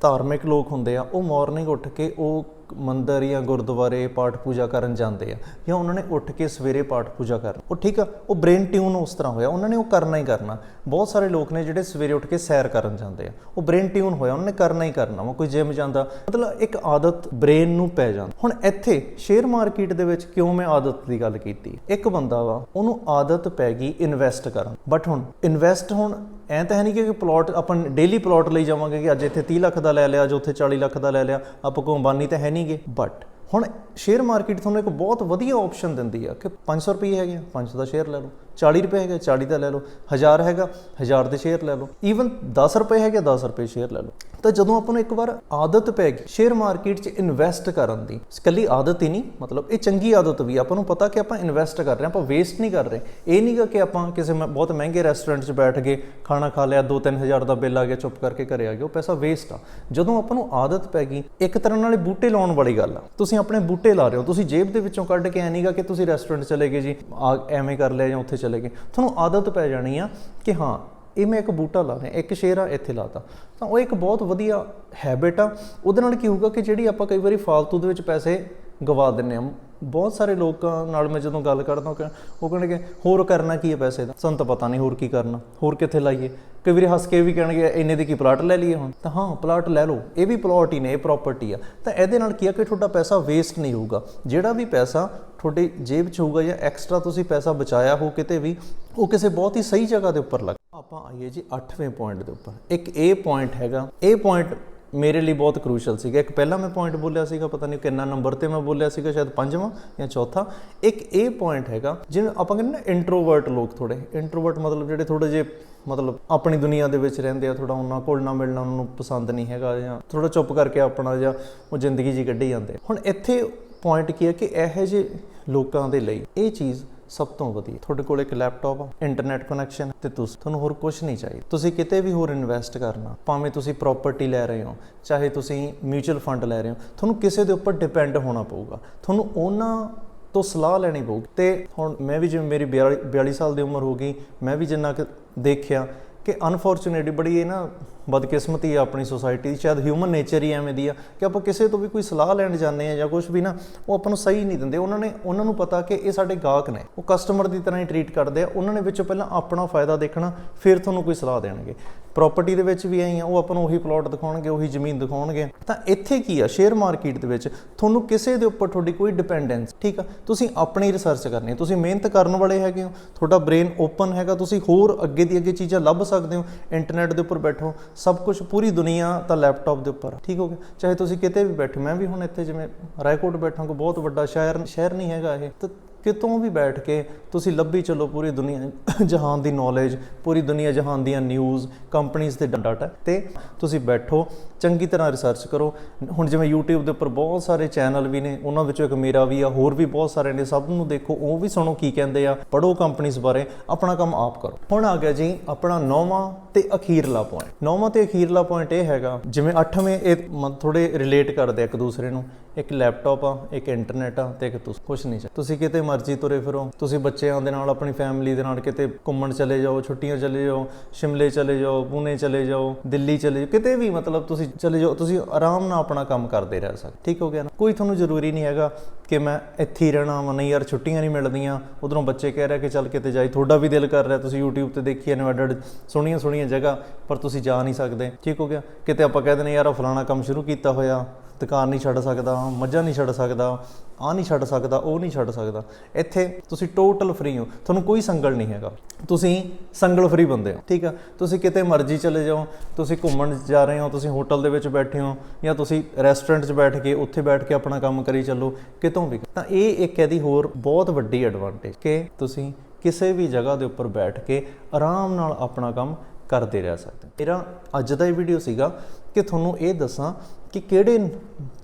ਧਾਰਮਿਕ ਲੋਕ ਹੁੰਦੇ ਆ, ਉਹ ਮਾਰਨਿੰਗ ਉੱਠ ਕੇ ਉਹ ਮੰਦਰ ਜਾਂ ਗੁਰਦੁਆਰੇ ਪਾਠ ਪੂਜਾ ਕਰਨ ਜਾਂਦੇ ਆ ਜਾਂ ਉਹਨਾਂ ਨੇ ਉੱਠ ਕੇ ਸਵੇਰੇ ਪਾਠ ਪੂਜਾ ਕਰਨ। ਉਹ ਠੀਕ ਆ, ਉਹ ਬ੍ਰੇਨ ਟਿਊਨ ਉਸ ਤਰ੍ਹਾਂ ਹੋਇਆ, ਉਹਨਾਂ ਨੇ ਉਹ ਕਰਨਾ ਹੀ ਕਰਨਾ। ਬਹੁਤ ਸਾਰੇ ਲੋਕ ਨੇ ਜਿਹੜੇ ਸਵੇਰੇ ਉੱਠ ਕੇ ਸੈਰ ਕਰਨ ਜਾਂਦੇ ਆ, ਉਹ ਬ੍ਰੇਨ ਟਿਊਨ ਹੋਇਆ, ਉਹਨਾਂ ਨੇ ਕਰਨਾ ਹੀ ਕਰਨਾ ਵਾ, ਕੋਈ ਜਿਮ ਜਾਂਦਾ। ਮਤਲਬ ਇੱਕ ਆਦਤ ਬ੍ਰੇਨ ਨੂੰ ਪੈ ਜਾਂਦੀ। ਹੁਣ ਇੱਥੇ ਸ਼ੇਅਰ ਮਾਰਕੀਟ ਦੇ ਵਿੱਚ ਕਿਉਂ ਮੈਂ ਆਦਤ ਦੀ ਗੱਲ ਕੀਤੀ? ਇੱਕ ਬੰਦਾ ਵਾ, ਉਹਨੂੰ ਆਦਤ ਪੈ ਗਈ ਇਨਵੈਸਟ ਕਰਨ। ਬਟ ਹੁਣ ਇਨਵੈਸਟ ਹੁਣ ਐਂ ਤਾਂ ਹੈ ਨਹੀਂ ਕਿ ਪਲਾਟ ਆਪਾਂ ਡੇਲੀ ਪਲਾਟ ਲਈ ਜਾਵਾਂਗੇ ਕਿ ਅੱਜ ਇੱਥੇ 30 ਲੱਖ ਦਾ ਲੈ ਲਿਆ, ਅੱਜ ਉੱਥੇ 40 ਲੱਖ ਦਾ ਲੈ ਲਿਆ, ਆਪਾਂ ਕੋ ਅੰਬਾਨੀ ਤਾਂ ਹੈ ਨਹੀਂਗੇ। ਬਟ ਹੁਣ ਸ਼ੇਅਰ ਮਾਰਕੀਟ ਤੁਹਾਨੂੰ ਇੱਕ ਬਹੁਤ ਵਧੀਆ ਆਪਸ਼ਨ ਦਿੰਦੀ ਆ ਕਿ 500 ਰੁਪਏ ਹੈਗੇ ਆ 500 ਦਾ ਸ਼ੇਅਰ ਲੈ ਲਓ। 40 ਰੁਪਏ ਹੈਗੇ 40 ਦਾ ਲੈ ਲਓ। 1000 ਹੈਗਾ 1000 ਦੇ ਸ਼ੇਅਰ ਲੈ ਲਓ। ਈਵਨ 10 ਰੁਪਏ ਹੈਗੇ 10 ਰੁਪਏ ਸ਼ੇਅਰ ਲੈ ਲਓ। ਤਾਂ ਜਦੋਂ ਆਪਾਂ ਨੂੰ ਇੱਕ ਵਾਰ ਆਦਤ ਪੈ ਗਈ ਸ਼ੇਅਰ ਮਾਰਕੀਟ 'ਚ ਇਨਵੈਸਟ ਕਰਨ ਦੀ, ਇਕੱਲੀ ਆਦਤ ਹੀ ਨਹੀਂ, ਮਤਲਬ ਇਹ ਚੰਗੀ ਆਦਤ ਵੀ ਆਪਾਂ ਨੂੰ ਪਤਾ ਕਿ ਆਪਾਂ ਇਨਵੈਸਟ ਕਰ ਰਹੇ ਹਾਂ, ਆਪਾਂ ਵੇਸਟ ਨਹੀਂ ਕਰ ਰਹੇ। ਇਹ ਨਹੀਂਗਾ ਕਿ ਆਪਾਂ ਕਿਸੇ ਮ- ਬਹੁਤ ਮਹਿੰਗੇ ਰੈਸਟੋਰੈਂਟ 'ਚ ਬੈਠ ਗਏ ਖਾਣਾ ਖਾ ਲਿਆ 2-3000 ਦਾ ਬਿੱਲ ਆ ਗਿਆ, ਚੁੱਪ ਕਰਕੇ ਘਰੇ ਆ ਗਏ, ਉਹ ਪੈਸਾ ਵੇਸਟ ਆ। ਜਦੋਂ ਆਪਾਂ ਨੂੰ ਆਦਤ ਪੈ ਗਈ, ਇੱਕ ਤਰ੍ਹਾਂ ਨਾਲ ਬੂਟੇ ਲਾਉਣ ਵਾਲੀ ਗੱਲ ਆ। ਤੁਸੀਂ ਆਪਣੇ ਬੂਟੇ ਲਾ ਰਹੇ ਹੋ, ਤੁਸੀਂ ਜੇਬ ਦੇ ਵਿੱਚੋਂ ਕੱਢ ਕੇ ਐ ਨਹੀਂਗਾ ਕਿ ਤੁਸੀਂ ਰੈਸਟੋਰੈਂਟ ਚਲੇ ਗਏ ਜੀ, ਆ, ਐਵੇਂ ਕਰ ਲਿਆ ਜਾਂ ਉੱਥੇ ਚਲੇ ਗਏ। ਤੁਹਾਨੂੰ ਆਦਤ ਪੈ ਜਾਣੀ ਆ ਕਿ ਹਾਂ ਇਹ ਮੈਂ ਇੱਕ ਬੂਟਾ ਲਾ ਰਿਹਾ, ਇੱਕ ਸ਼ੇਰ ਆ, ਇੱਥੇ ਲਾਤਾ ਤਾਂ ਉਹ ਇੱਕ ਬਹੁਤ ਵਧੀਆ ਹੈਬਿਟ ਆ। ਉਹਦੇ ਨਾਲ ਕੀ ਹੋਊਗਾ ਕਿ ਜਿਹੜੀ ਆਪਾਂ ਕਈ ਵਾਰੀ ਫਾਲਤੂ ਦੇ ਵਿੱਚ ਪੈਸੇ ਗਵਾ ਦਿੰਨੇ ਆ ਬਹੁਤ ਸਾਰੇ ਲੋਕਾਂ ਨਾਲ ਮੈਂ ਜਦੋਂ ਗੱਲ ਕਰਦਾ ਕਿ ਉਹ ਕਹਿਣਗੇ ਹੋਰ ਕਰਨਾ ਕੀ ਹੈ ਪੈਸੇ ਦਾ? ਸਾਨੂੰ ਤਾਂ ਪਤਾ ਨਹੀਂ ਹੋਰ ਕੀ ਕਰਨਾ, ਹੋਰ ਕਿੱਥੇ ਲਾਈਏ? ਕਈ ਵਾਰੀ ਹੱਸ ਕੇ ਵੀ ਕਹਿਣਗੇ, ਇੰਨੇ ਦੀ ਕੀ ਪਲਾਟ ਲੈ ਲਈਏ ਹੁਣ? ਤਾਂ ਹਾਂ, ਪਲਾਟ ਲੈ ਲਓ। ਇਹ ਵੀ ਪਲਾਟ ਹੀ ਨੇ, ਇਹ ਪ੍ਰਾਪਰਟੀ ਆ। ਤਾਂ ਇਹਦੇ ਨਾਲ ਕੀ ਆ ਕਿ ਤੁਹਾਡਾ ਪੈਸਾ ਵੇਸਟ ਨਹੀਂ ਹੋਊਗਾ। ਜਿਹੜਾ ਵੀ ਪੈਸਾ ਤੁਹਾਡੀ ਜੇਬ 'ਚ ਹੋਊਗਾ ਜਾਂ ਐਕਸਟਰਾ ਤੁਸੀਂ ਪੈਸਾ ਬਚਾਇਆ ਹੋ ਕਿਤੇ ਵੀ, ਉਹ ਕਿਸੇ ਬਹੁਤ ਹੀ ਸਹੀ ਜਗ੍ਹਾ ਦੇ ਉੱਪਰ ਲੱਗ ਆਪਾਂ ਆਈਏ ਜੀ 8ਵੇਂ ਪੁਆਇੰਟ ਦੇ ਉੱਪਰ। ਇੱਕ ਇਹ ਪੁਆਇੰਟ ਹੈਗਾ। ਇਹ ਪੁਆਇੰਟ ਮੇਰੇ ਲਈ ਬਹੁਤ ਕ੍ਰੂਸ਼ਲ ਸੀਗਾ। ਇੱਕ ਪਹਿਲਾਂ ਮੈਂ ਪੁਆਇੰਟ ਬੋਲਿਆ ਸੀਗਾ, ਪਤਾ ਨਹੀਂ ਕਿੰਨਾ ਨੰਬਰ ਤੇ ਮੈਂ ਬੋਲਿਆ ਸੀਗਾ, ਸ਼ਾਇਦ ਪੰਜਵਾਂ ਜਾਂ ਚੌਥਾ। ਇੱਕ ਇਹ ਪੁਆਇੰਟ ਹੈਗਾ, ਜਿਵੇਂ ਆਪਾਂ ਕਹਿੰਦੇ ਨਾ ਇੰਟਰੋਵਰਟ ਲੋਕ ਥੋੜੇ ਇੰਟਰੋਵਰਟ ਮਤਲਬ ਜਿਹੜੇ ਥੋੜੇ ਜੇ ਮਤਲਬ ਆਪਣੀ ਦੁਨੀਆ ਦੇ ਵਿੱਚ ਰਹਿੰਦੇ ਆ ਥੋੜਾ ਉਹਨਾਂ ਕੋਲ ਨਾ ਮਿਲਣਾ, ਉਹਨਾਂ ਨੂੰ ਪਸੰਦ ਨਹੀਂ ਹੈਗਾ ਜਾਂ ਥੋੜਾ ਚੁੱਪ ਕਰਕੇ ਆਪਣਾ ਜਾਂ ਉਹ ਜ਼ਿੰਦਗੀ ਜੀ ਕੱਢੀ ਜਾਂਦੇ ਹੁਣ ਇੱਥੇ ਪੁਆਇੰਟ ਕੀ ਹੈ ਕਿ ਇਹੋ ਜਿਹੇ ਲੋਕਾਂ ਦੇ ਲਈ ਇਹ ਚੀਜ਼ ਸਭ ਤੋਂ ਵਧੀਆ। ਤੁਹਾਡੇ ਕੋਲ ਇੱਕ ਲੈਪਟਾਪ ਆ ਇੰਟਰਨੈਟ ਕਨੈਕਸ਼ਨ ਤੇ ਤੁਸੀਂ, ਤੁਹਾਨੂੰ ਹੋਰ ਕੁਝ ਨਹੀਂ ਚਾਹੀਦਾ। ਤੁਸੀਂ ਕਿਤੇ ਵੀ ਹੋਰ ਇਨਵੈਸਟ ਕਰਨਾ, ਭਾਵੇਂ ਤੁਸੀਂ ਪ੍ਰਾਪਰਟੀ ਲੈ ਰਹੇ ਹੋ, ਚਾਹੇ ਤੁਸੀਂ ਮਿਊਚੁਅਲ ਫੰਡ ਲੈ ਰਹੇ ਹੋ, ਤੁਹਾਨੂੰ ਕਿਸੇ ਦੇ ਉੱਪਰ ਡਿਪੈਂਡ ਹੋਣਾ ਪਊਗਾ। ਤੁਹਾਨੂੰ ਉਹਨਾਂ ਤੋਂ ਸਲਾਹ ਲੈਣੀ ਪਊਗੀ। ਤੇ ਹੁਣ ਮੈਂ ਵੀ ਜਿਵੇਂ ਮੇਰੀ 42 42 ਸਾਲ ਦੀ ਉਮਰ ਹੋ ਗਈ, ਮੈਂ ਵੀ ਜਿੰਨਾ ਕਿ ਦੇਖਿਆ ਕਿ ਅਨਫੋਰਚੂਨੇਟਲੀ ਬੜੀ ਇਹ ਨਾ ਬਦਕਿਸਮਤੀ ਆ ਆਪਣੀ ਸੋਸਾਇਟੀ ਦੀ, ਸ਼ਾਇਦ ਹਿਊਮਨ ਨੇਚਰ ਹੀ ਐਵੇਂ ਦੀ ਆ ਕਿ ਆਪਾਂ ਕਿਸੇ ਤੋਂ ਵੀ ਕੋਈ ਸਲਾਹ ਲੈਣ ਜਾਂਦੇ ਆ ਜਾਂ ਕੁਝ ਵੀ ਨਾ, ਉਹ ਆਪਾਂ ਨੂੰ ਸਹੀ ਨਹੀਂ ਦਿੰਦੇ। ਉਹਨਾਂ ਨੇ, ਉਹਨਾਂ ਨੂੰ ਪਤਾ ਕਿ ਇਹ ਸਾਡੇ ਗਾਹਕ ਨੇ। ਉਹ ਕਸਟਮਰ ਦੀ ਤਰ੍ਹਾਂ ਹੀ ਟਰੀਟ ਕਰਦੇ ਆ। ਉਹਨਾਂ ਨੇ ਵਿੱਚੋਂ ਪਹਿਲਾਂ ਆਪਣਾ ਫਾਇਦਾ ਦੇਖਣਾ, ਫਿਰ ਤੁਹਾਨੂੰ ਕੋਈ ਸਲਾਹ ਦੇਣਗੇ। ਪ੍ਰਾਪਰਟੀ ਦੇ ਵਿੱਚ ਵੀ ਐਂ ਆ, ਉਹ ਆਪਾਂ ਨੂੰ ਉਹੀ ਪਲਾਟ ਦਿਖਾਉਣਗੇ, ਉਹੀ ਜ਼ਮੀਨ ਦਿਖਾਉਣਗੇ। ਤਾਂ ਇੱਥੇ ਕੀ ਆ? ਸ਼ੇਅਰ ਮਾਰਕੀਟ ਦੇ ਵਿੱਚ ਤੁਹਾਨੂੰ ਕਿਸੇ ਦੇ ਉੱਪਰ ਤੁਹਾਡੀ ਕੋਈ ਡਿਪੈਂਡੈਂਸ ਠੀਕ ਆ? ਤੁਸੀਂ ਆਪਣੀ ਰਿਸਰਚ ਕਰਨੀ ਤੁਸੀਂ ਮਿਹਨਤ ਕਰਨ ਵਾਲੇ ਹੈਗੇ ਹੋ। ਤੁਹਾਡਾ ਬ੍ਰੇਨ ਓਪਨ ਹੈਗਾ। ਤੁਸੀਂ ਹੋਰ ਅੱਗੇ ਦੀ ਅੱਗੇ ਚੀਜ਼ਾਂ ਲੱਭ ਸਕਦੇ ਹੋ। ਇੰਟਰਨੈਟ ਦੇ ਉੱਪਰ ਬੈਠੋ। ਸਭ ਕੁਝ ਪੂਰੀ ਦੁਨੀਆ ਤਾਂ ਲੈਪਟਾਪ ਦੇ ਉੱਪਰ ਠੀਕ ਹੋ ਗਿਆ? ਚਾਹੇ ਤੁਸੀਂ ਕਿਤੇ ਵੀ ਬੈਠੋ, ਮੈਂ ਵੀ ਹੁਣ ਇੱਥੇ ਜਿਵੇਂ ਰਾਏਕੋਟ ਬੈਠਾ, ਕੋਈ ਬਹੁਤ ਵੱਡਾ ਸ਼ਹਿਰ ਸ਼ਹਿਰ ਨਹੀਂ ਹੈਗਾ ਇਹ, ਤਾਂ ਕਿਤੋਂ ਵੀ ਬੈਠ ਕੇ ਤੁਸੀਂ ਲੱਭੀ ਚੱਲੋ ਪੂਰੀ ਦੁਨੀਆ ਜਹਾਨ ਦੀ ਨੌਲੇਜ ਪੂਰੀ ਦੁਨੀਆ ਜਹਾਨ ਦੀਆਂ ਨਿਊਜ਼ ਕੰਪਨੀਆਂ ਦੇ ਡਾਟਾ ਤੇ ਤੁਸੀਂ ਬੈਠੋ, ਚੰਗੀ ਤਰ੍ਹਾਂ ਰਿਸਰਚ ਕਰੋ। ਹੁਣ ਜਿਵੇਂ YouTube ਦੇ ਉੱਪਰ ਬਹੁਤ ਸਾਰੇ ਚੈਨਲ ਵੀ ਨੇ, ਉਹਨਾਂ ਵਿੱਚੋਂ ਇੱਕ ਮੇਰਾ ਵੀ ਆ, ਹੋਰ ਵੀ ਬਹੁਤ ਸਾਰੇ ਨੇ, ਸਭ ਨੂੰ ਦੇਖੋ, ਉਹ ਵੀ ਸੁਣੋ ਕੀ ਕਹਿੰਦੇ ਆ। ਪੜੋ ਕੰਪਨੀਆਂ ਬਾਰੇ, ਆਪਣਾ ਕੰਮ ਆਪ ਕਰੋ। ਹੁਣ ਆ ਗਿਆ ਜੀ ਆਪਣਾ ਨੌਵਾਂ ਤੇ ਅਖੀਰਲਾ ਪੁਆਇੰਟ ਨੌਵਾਂ ਤੇ ਅਖੀਰਲਾ ਪੁਆਇੰਟ ਇਹ ਹੈਗਾ, ਜਿਵੇਂ ਅੱਠਵੇਂ ਇਹ ਥੋੜੇ ਰਿਲੇਟ ਕਰਦੇ ਇੱਕ ਦੂਸਰੇ ਨੂੰ। ਇੱਕ ਲੈਪਟਾਪ ਆ, ਇੱਕ ਇੰਟਰਨੈਟ ਆ, ਤੇ ਇੱਕ ਤੁਸੀਂ ਕੁਝ ਨਹੀਂ ਚਾਹੀਦਾ ਤੁਸੀਂ ਕਿਤੇ ਮਰਜ਼ੀ ਤੁਰੇ ਫਿਰੋ। ਤੁਸੀਂ ਬੱਚਿਆਂ ਦੇ ਨਾਲ, ਆਪਣੀ ਫੈਮਿਲੀ ਦੇ ਨਾਲ ਕਿਤੇ ਘੁੰਮਣ ਚਲੇ ਜਾਓ, ਛੁੱਟੀਆਂ ਚਲੇ ਜਾਓ, ਸ਼ਿਮਲੇ ਚਲੇ ਜਾਓ ਪੂਨੇ ਚਲੇ ਜਾਓ, ਦਿੱਲੀ ਚਲੇ ਜਾਓ, ਕਿਤੇ ਵੀ ਮਤਲਬ ਤੁਸੀਂ ਚਲੇ ਜਾਓ, ਤੁਸੀਂ ਆਰਾਮ ਨਾਲ ਆਪਣਾ ਕੰਮ ਕਰਦੇ ਰਹਿ ਸਕਦੇ ਠੀਕ ਹੋ ਗਿਆ ਨਾ? ਕੋਈ ਤੁਹਾਨੂੰ ਜ਼ਰੂਰੀ ਨਹੀਂ ਹੈਗਾ ਕਿ ਮੈਂ ਇੱਥੇ ਹੀ ਰਹਿਣਾ ਵਾ, ਨਹੀਂ ਯਾਰ ਛੁੱਟੀਆਂ ਨਹੀਂ ਮਿਲਦੀਆਂ। ਉਧਰੋਂ ਬੱਚੇ ਕਹਿ ਰਿਹਾ ਕਿ ਚੱਲ ਕਿਤੇ ਜਾਈ। ਤੁਹਾਡਾ ਵੀ ਦਿਲ ਕਰ ਰਿਹਾ, ਤੁਸੀਂ YouTube ਤੇ ਦੇਖੀ ਜਾਂਦੇ ਅੱਡ ਸੋਹਣੀਆਂ ਸੋਹਣੀਆਂ ਜਗ੍ਹਾ, ਪਰ ਤੁਸੀਂ ਜਾ ਨਹੀਂ ਸਕਦੇ। ਠੀਕ ਹੋ ਗਿਆ? ਕਿਤੇ ਆਪਾਂ ਕਹਿ ਦਿੰਦੇ ਯਾਰ ਉਹ ਫਲਾਣਾ ਕੰਮ ਸ਼ੁਰੂ ਕੀਤਾ ਹੋਇਆ। ਦੁਕਾਨ ਨਹੀਂ ਛੱਡ ਸਕਦਾ, ਮੱਝਾਂ ਨਹੀਂ ਛੱਡ ਸਕਦਾ ਆ ਨਹੀਂ ਛੱਡ ਸਕਦਾ, ਉਹ ਨਹੀਂ ਛੱਡ ਸਕਦਾ। ਇੱਥੇ ਤੁਸੀਂ ਟੋਟਲ ਫ੍ਰੀ ਹੋ। ਤੁਹਾਨੂੰ ਕੋਈ ਸੰਗਲ ਨਹੀਂ ਹੈਗਾ। ਤੁਸੀਂ ਸੰਗਲ ਫ੍ਰੀ ਬੰਦੇ ਹੋ। ਠੀਕ ਆ? ਤੁਸੀਂ ਕਿਤੇ ਮਰਜ਼ੀ ਚਲੇ ਜਾਓ। ਤੁਸੀਂ ਘੁੰਮਣ ਜਾ ਰਹੇ ਹੋ, ਤੁਸੀਂ ਹੋਟਲ ਦੇ ਵਿੱਚ ਬੈਠੇ ਹੋ ਜਾਂ ਤੁਸੀਂ ਰੈਸਟੋਰੈਂਟ 'ਚ ਬੈਠ ਕੇ ਉੱਥੇ ਬੈਠ ਕੇ ਆਪਣਾ ਕੰਮ ਕਰੀ ਚੱਲੋ। ਕਿਤੋਂ ਵੀ ਤਾਂ ਇਹ ਇੱਕ ਇਹਦੀ ਹੋਰ ਬਹੁਤ ਵੱਡੀ ਐਡਵਾਂਟੇਜ ਕਿ ਤੁਸੀਂ ਕਿਸੇ ਵੀ ਜਗ੍ਹਾ ਦੇ ਉੱਪਰ ਬੈਠ ਕੇ ਆਰਾਮ ਨਾਲ ਆਪਣਾ ਕੰਮ ਕਰਦੇ ਰਹਿ ਸਕਦੇ ਮੇਰਾ ਅੱਜ ਦਾ ਇਹ ਵੀਡੀਓ ਸੀਗਾ ਕਿ ਤੁਹਾਨੂੰ ਇਹ ਦੱਸਾਂ ਕਿ ਕਿਹੜੇ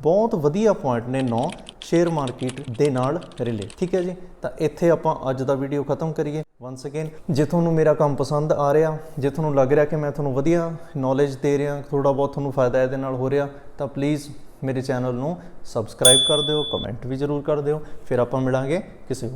ਬਹੁਤ ਵਧੀਆ ਪੁਆਇੰਟ ਨੇ ਨੌ ਸ਼ੇਅਰ ਮਾਰਕੀਟ ਦੇ ਨਾਲ ਰਿਲੇ ਠੀਕ ਹੈ ਜੀ? ਤਾਂ ਇੱਥੇ ਆਪਾਂ ਅੱਜ ਦਾ ਵੀਡੀਓ ਖਤਮ ਕਰੀਏ। ਵਾਂਸ ਅਗੇਨ ਜੇ ਤੁਹਾਨੂੰ ਮੇਰਾ ਕੰਮ ਪਸੰਦ ਆ ਰਿਹਾ, ਜੇ ਤੁਹਾਨੂੰ ਲੱਗ ਰਿਹਾ ਕਿ ਮੈਂ ਤੁਹਾਨੂੰ ਵਧੀਆ ਨੌਲੇਜ ਦੇ ਰਿਹਾ ਥੋੜਾ ਬਹੁਤ ਤੁਹਾਨੂੰ ਫਾਇਦਾ ਇਹਦੇ ਨਾਲ ਹੋ ਰਿਹਾ, ਤਾਂ ਪਲੀਜ਼ ਮੇਰੇ ਚੈਨਲ ਨੂੰ ਸਬਸਕ੍ਰਾਈਬ ਕਰ ਦਿਓ ਕਮੈਂਟ ਵੀ ਜ਼ਰੂਰ ਕਰ ਦਿਓ ਫਿਰ ਆਪਾਂ ਮਿਲਾਂਗੇ ਕਿਸੇ